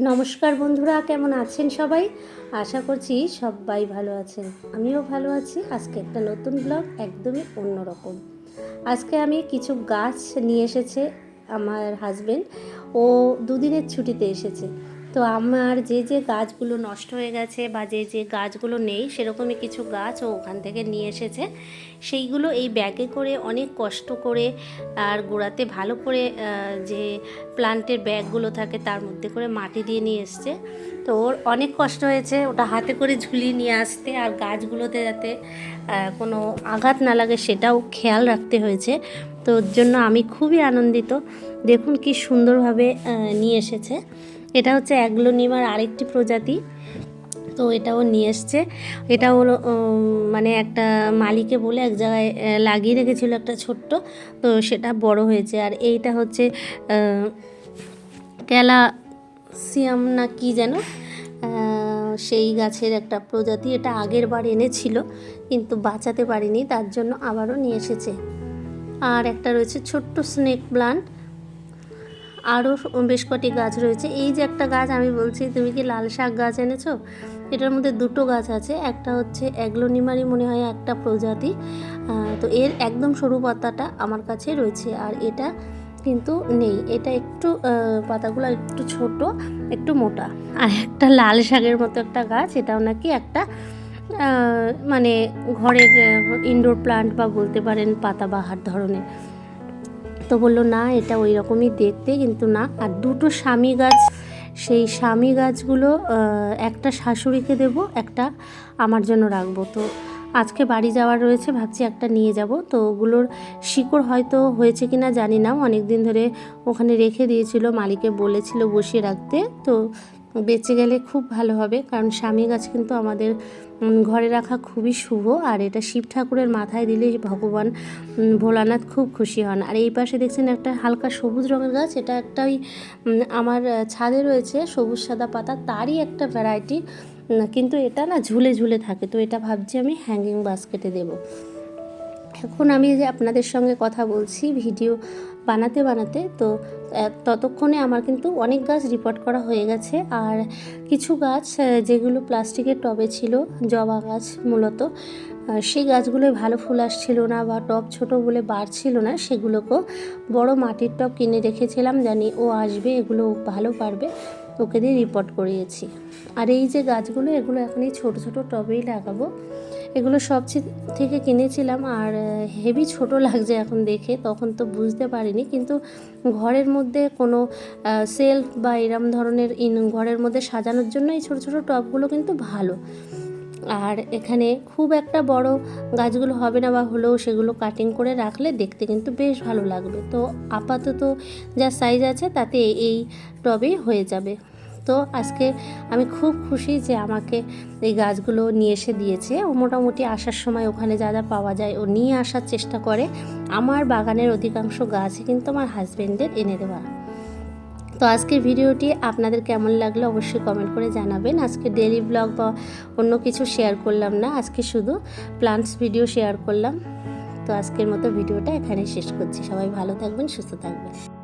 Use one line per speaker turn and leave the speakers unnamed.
নমস্কার বন্ধুরা, কেমন আছেন সবাই? আশা করছি সবাই ভালো আছেন। আমিও ভালো আছি। আজকে একটা নতুন ব্লগ একদমই অন্যরকম। আজকে আমি কিছু গাছ নিয়ে এসেছে আমার হাজবেন্ড ও দুদিনের ছুটিতে এসেছে। তো আমার যে যে গাছগুলো নষ্ট হয়ে গেছে বা যে যে গাছগুলো নেই সেরকমই কিছু গাছ ও ওখান থেকে নিয়ে এসেছে। সেইগুলো এই ব্যাগে করে অনেক কষ্ট করে আর গোড়াতে ভালো করে যে প্লান্টের ব্যাগগুলো থাকে তার মধ্যে করে মাটি দিয়ে নিয়ে এসছে। তো ওর অনেক কষ্ট হয়েছে ওটা হাতে করে ঝুলিয়ে নিয়ে আসতে আর গাছগুলোতে যাতে কোনো আঘাত না লাগে সেটাও খেয়াল রাখতে হয়েছে। তো ওর জন্য আমি খুবই আনন্দিত। দেখুন কি সুন্দরভাবে নিয়ে এসেছে। এটা হচ্ছে অ্যাগ্লোনিমার আরেকটি প্রজাতি। তো এটাও নিয়ে এসছে। এটা হলো মানে একটা মালিকে বলে এক জায়গায় লাগিয়ে রেখেছিল একটা ছোট্ট। তো সেটা বড় হয়েছে। আর এইটা হচ্ছে ক্যালাসিয়াম না কি যেন সেই গাছের একটা প্রজাতি। এটা আগের বার এনেছিল, কিন্তু বাঁচাতে পারিনি। তার জন্য আবারও নিয়ে এসেছে। আর একটা রয়েছে ছোট্ট স্নেক প্লান্ট। আরও বেশ কটি গাছ রয়েছে। এই যে একটা গাছ আমি বলছি, তুমি কি লাল শাক গাছ এনেছো? এটার মধ্যে দুটো গাছ আছে, একটা হচ্ছে অ্যাগ্লোনিমারি মনে হয়, একটা প্রজাতি। তো এর একদম সরু পাতাটা আমার কাছে রয়েছে, আর এটা কিন্তু নেই। এটা একটু পাতাগুলো একটু ছোট, একটু মোটা। আর একটা লাল শাকের মতো একটা গাছ, এটাও নাকি একটা মানে ঘরের ইনডোর প্লান্ট বা বলতে পারেন পাতাবাহার ধরনের। তো বলল, না, এটা ওই রকমই দেখতে, কিন্তু না। আর দুটো স্বামী গাছ, সেই স্বামী গাছগুলো একটা শাশুড়িকে দেব, একটা আমার জন্য রাখব। তো আজকে বাড়ি যাওয়ার রয়েছে, ভাবছি একটা নিয়ে যাব। তো ওগুলোর শিকড় হয়তো হয়েছে কি না জানি না। অনেক দিন ধরে ওখানে রেখে দিয়েছিল, মালিকে বলেছিল বসিয়ে রাখতে। তো বেঁচে গেলে খুব ভালো হবে। কারণ স্বামী গাছ কিন্তু আমাদের ঘরে রাখা খুবই শুভ। আর এটা শিব ঠাকুরের মাথায় দিলে ভগবান ভোলানাথ খুব খুশি হন। আর এই পাশে দেখছেন একটা হালকা সবুজ রঙের গাছ। এটা একটা ওই আমার ছাদে রয়েছে সবুজ সাদা পাতা। তারই একটা ভ্যারাইটি কিন্তু এটা না ঝুলে ঝুলে থাকে। তো এটা ভাবছি আমি হ্যাঙ্গিং বাস্কেটে দেবো। এখন আমি যে আপনাদের সঙ্গে কথা বলছি ভিডিও বানাতে বানাতে তো ততক্ষণে আমার কিন্তু অনেক গাছ রিপোর্ট করা হয়ে গেছে। আর কিছু গাছ যেগুলো প্লাস্টিকের টবে ছিল, জবা গাছ মূলত সেই গাছগুলোয় ভালো ফুল আসছিল না বা টব ছোট বলে বাড়ছিল না, সেগুলোকেও বড় মাটির টব কিনে রেখেছিলাম। জানি ও আসবে, এগুলো ভালো পারবে। ওকে দিয়ে রিপোর্ট করিয়েছি। আর এই যে গাছগুলো, এগুলো এখন এই ছোটো ছোটো টবেই লাগাবো। এগুলো সব থেকে কিনেছিলাম আর হেভি ছোট লাগছে এখন দেখে, তখন তো বুঝতে পারিনি। কিন্তু ঘরের মধ্যে কোনো সেলফ বা এরম ধরনের ইন, ঘরের মধ্যে সাজানোর জন্য এই ছোটো ছোটো টবগুলো কিন্তু ভালো। আর এখানে খুব একটা বড় গাছগুলো হবে না বা হলেও সেগুলো কাটিং করে রাখলে দেখতে কিন্তু বেশ ভালো লাগবে। তো আপাতত যা সাইজ আছে তাতে এই টবেই হয়ে যাবে। তো আজকে আমি খুব খুশি যে আমাকে এই গাছগুলো নিয়ে এসে দিয়েছে। ও মোটামুটি আসার সময় ওখানে যা যা পাওয়া যায় ও নিয়ে আসার চেষ্টা করে। আমার বাগানের অধিকাংশ গাছই কিন্তু আমার হাজবেন্ডের এনে দেওয়া। তো আজকের ভিডিওটি আপনাদের কেমন লাগল অবশ্যই কমেন্ট করে জানাবেন। আজকে ডেলি ব্লগ বা অন্য কিছু শেয়ার করলাম না, আজকে শুধু প্লান্টস ভিডিও শেয়ার করলাম। তো আজকের মতো ভিডিওটা এখানে শেষ করছি। সবাই ভালো থাকবেন, সুস্থ থাকবেন।